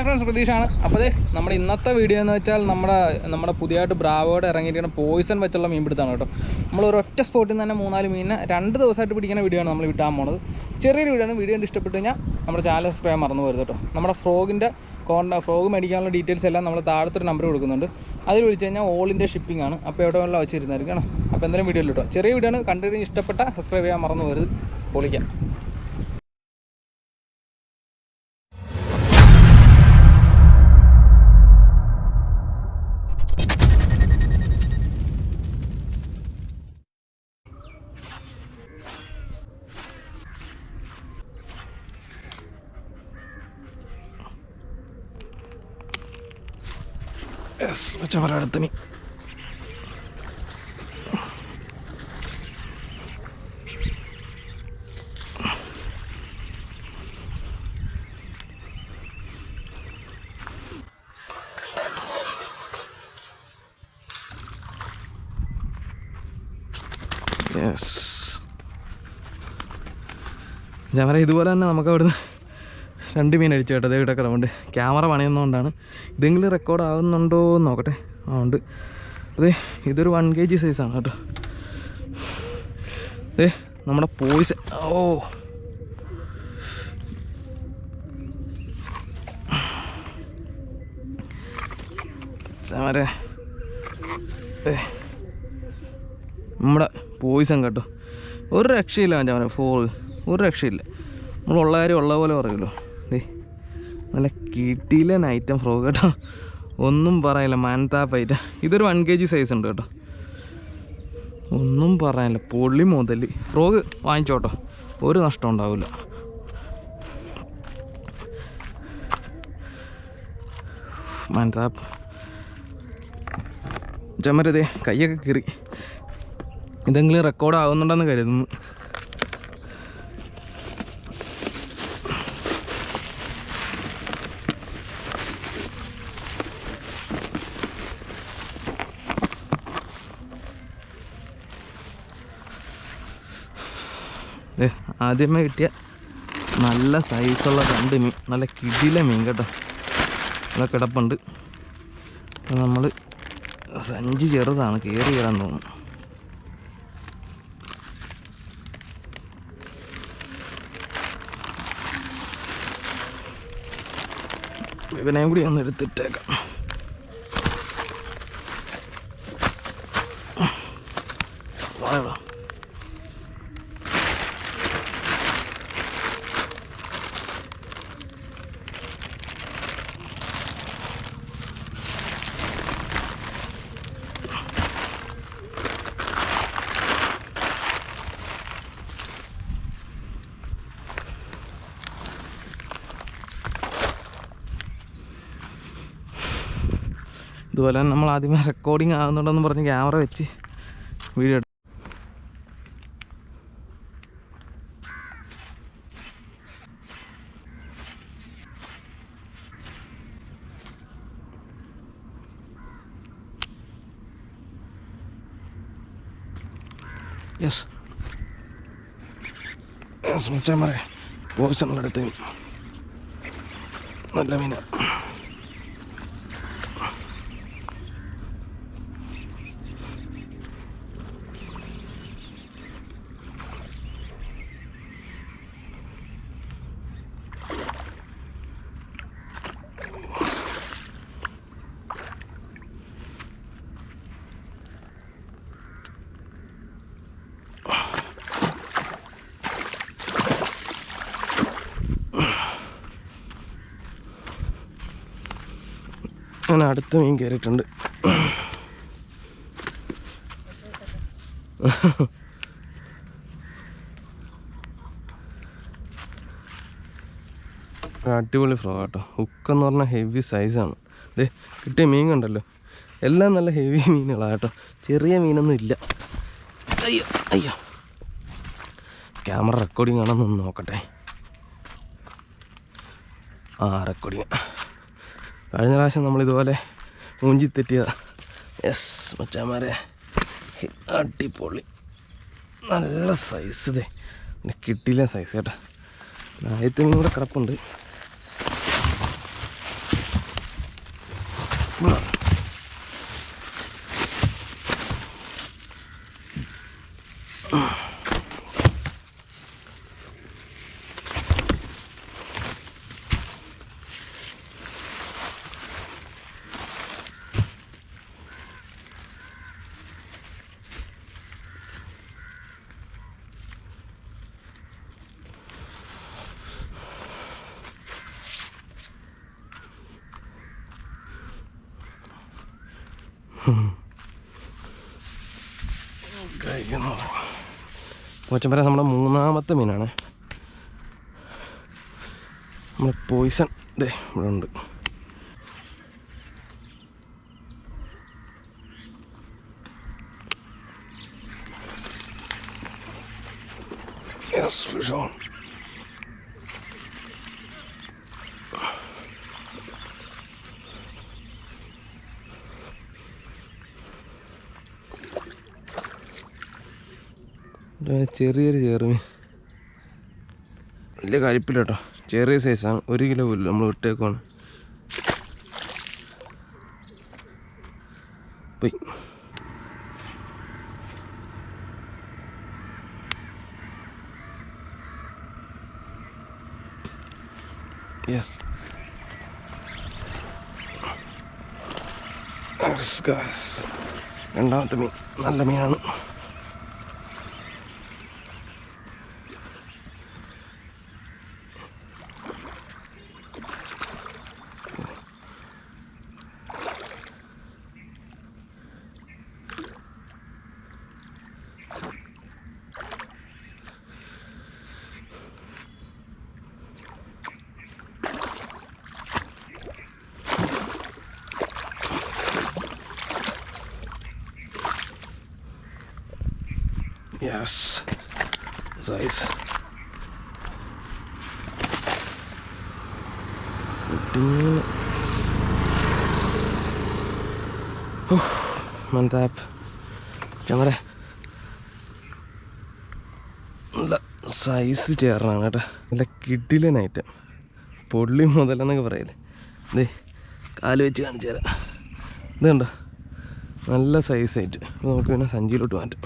Hi friends പ്രതീക്ഷാണ് അപ്പോൾ നമ്മുടെ ഇന്നത്തെ വീഡിയോ എന്ന് വെച്ചാൽ നമ്മുടെ നമ്മുടെ പുതിയതായിട്ട് ബ്രാവോടെ ഇറങ്ങിയിരിക്കുന്ന പോയിസൺ വെച്ചുള്ള മീൻ പിടുത്താണ് കേട്ടോ. നമ്മൾ ഒരൊറ്റ സ്പോട്ടിൽ നിന്ന് തന്നെ മൂന്നാൽ മീനിനെ രണ്ട് ദിവസമായിട്ട് പിടിക്കുന്ന വീഡിയോ ആണ് നമ്മൾ വിട്ടാൻ പോണത്. ചെറിയൊരു വീഡിയോ ആണ്. വീഡിയോ കണ്ട് ഇഷ്ടപ്പെട്ട് കഴിഞ്ഞാൽ നമ്മുടെ ചാനൽ സബ്സ്ക്രൈബ് മറന്നു പോരുത് കേട്ടോ. നമ്മുടെ ഫ്രോഗിന്റെ കോണ്ട ഫ്രോഗ് മേടിക്കാനുള്ള ഡീറ്റെയിൽസ് എല്ലാം നമ്മൾ താഴത്തൊരു നമ്പർ കൊടുക്കുന്നുണ്ട്. അതിൽ വിളിച്ചു കഴിഞ്ഞാൽ ഇന്ത്യ ഷിപ്പിംഗ് ആണ്. അപ്പോൾ എവിടെ വെച്ചിരുന്നായിരിക്കും കേട്ടോ. അപ്പോൾ എന്തെങ്കിലും വീഡിയോ കേട്ടോ. ചെറിയ വീഡിയോ ആണ്. ഇഷ്ടപ്പെട്ട സബ്സ്ക്രൈബ് ചെയ്യാൻ മറന്നു പോരുത്. പൊളിക്കാം. അടുത്തനി. യെസ് ജമര ഇതുപോലെ തന്നെ നമുക്ക് അവിടുന്ന് രണ്ട് മീൻ അടിച്ചു കേട്ടോ. ഇവിടെ കിടവുണ്ട് ക്യാമറ പണിയുന്നതുകൊണ്ടാണ്. ഇതെങ്കിലും റെക്കോർഡ് ആവുന്നുണ്ടോ എന്ന് നോക്കട്ടെ. ഉണ്ട്. അതെ ഇതൊരു വൺ കെ ജി സൈസാണ് കേട്ടോ. അതെ നമ്മുടെ പോയിസ് ഓ. ചമരെ. നമ്മുടെ പോയിസൺ കേട്ടോ. ഒരു രക്ഷയില്ല ചമര. ഫോർ ഒരു രക്ഷയില്ല. നമ്മളുള്ള കാര്യം ഉള്ള പോലെ പറയുമല്ലോ. നല്ല കിട്ടിയില്ല ഐറ്റം ഫ്രോഗ് കേട്ടോ. ഒന്നും പറയില്ല മാൻതാപ്പായിട്ട് ഇതൊരു വൺ കെ ജി സൈസ് ഉണ്ട് കേട്ടോ. ഒന്നും പറയാനില്ല പൊള്ളി മുതൽ ഫ്രോഗ് വാങ്ങിച്ചോട്ടോ. ഒരു നഷ്ടം ഉണ്ടാവില്ല. മാൻതാപ്പ് ചമരതേ കൈയൊക്കെ കീറി. ഇതെങ്കിലും റെക്കോർഡ് ആവുന്നുണ്ടെന്ന് കരുതുന്നു. ആദ്യമേ കിട്ടിയ നല്ല സൈസുള്ള രണ്ട് മീൻ നല്ല കിടിലെ മീൻ കേട്ടോ. നല്ല കിടപ്പുണ്ട്. നമ്മൾ സഞ്ചി ചെറുതാണ് കയറി കയറാൻ തോന്നുന്നു. ഇവനെയും കൂടി ഒന്ന് എടുത്തിട്ടേക്കാം. വാടാ ഇതുപോലെ തന്നെ നമ്മൾ ആദ്യമേ റെക്കോർഡിങ് ആകുന്നുണ്ടെന്ന് പറഞ്ഞ് ക്യാമറ വെച്ച് വീഡിയോ യെസ് യെസ് മച്ചാൻ പറയാം പോയിസണുള്ള നല്ല മീനാണ് അങ്ങനെ അടുത്ത മീൻ കയറിയിട്ടുണ്ട്. അടിപൊളി ഫ്രോ കേട്ടോ ഹുക്കെന്ന് പറഞ്ഞാൽ ഹെവി സൈസാണ് ദേ കിട്ടിയ മീൻ കണ്ടല്ലോ. എല്ലാം നല്ല ഹെവി മീനുകളാണ് കേട്ടോ. ചെറിയ മീനൊന്നും ഇല്ല. അയ്യോ അയ്യോ. ക്യാമറ റെക്കോർഡിംഗ് ആണെന്നൊന്ന് നോക്കട്ടെ. ആ റെക്കോർഡിങ് കഴിഞ്ഞ പ്രാവശ്യം നമ്മളിതുപോലെ മൂഞ്ചി തെറ്റിയതാണ് യെസ് മച്ചാമാരെ അടിപൊളി. നല്ല സൈസ് ഇതേ. പിന്നെ കിട്ടില്ല സൈസ് കേട്ടോ. ആദ്യത്തിനും കൂടെ കിടപ്പുണ്ട്. കഴിക്കുന്നു. പോച്ചമ്പര നമ്മുടെ മൂന്നാമത്തെ മീനാണ്. നമ്മുടെ പോയിസൺ ഇതേ ഇവിടെ ഉണ്ട്. Yes, for on. ചെറിയൊരു ചേറുമീൻ വലിയ കലിപ്പില്ല കേട്ടോ ചെറിയ സൈസാണ് ഒരു കിലോ പോലും നമ്മൾ വിട്ടേക്കുവാണ്. പോയി. യെസ് രണ്ടാമത്തെ മീൻ. നല്ല മീനാണ്. Yes. Size. കുട്ടിമീൻ മന്താപ്പ് ചമറ നല്ല സൈസ് ചേർന്നാണ് കേട്ടോ. നല്ല കിഡിലനായിട്ട് പൊള്ളി മുതലെന്നൊക്കെ പറയല്ലേ ദേ കാൽ വെച്ച് കാണിച്ചു തരാം. ഇതുണ്ടോ? നല്ല സൈസായിട്ട് നമുക്ക് പിന്നെ സഞ്ചിയിലോട്ട് മാറ്റാം.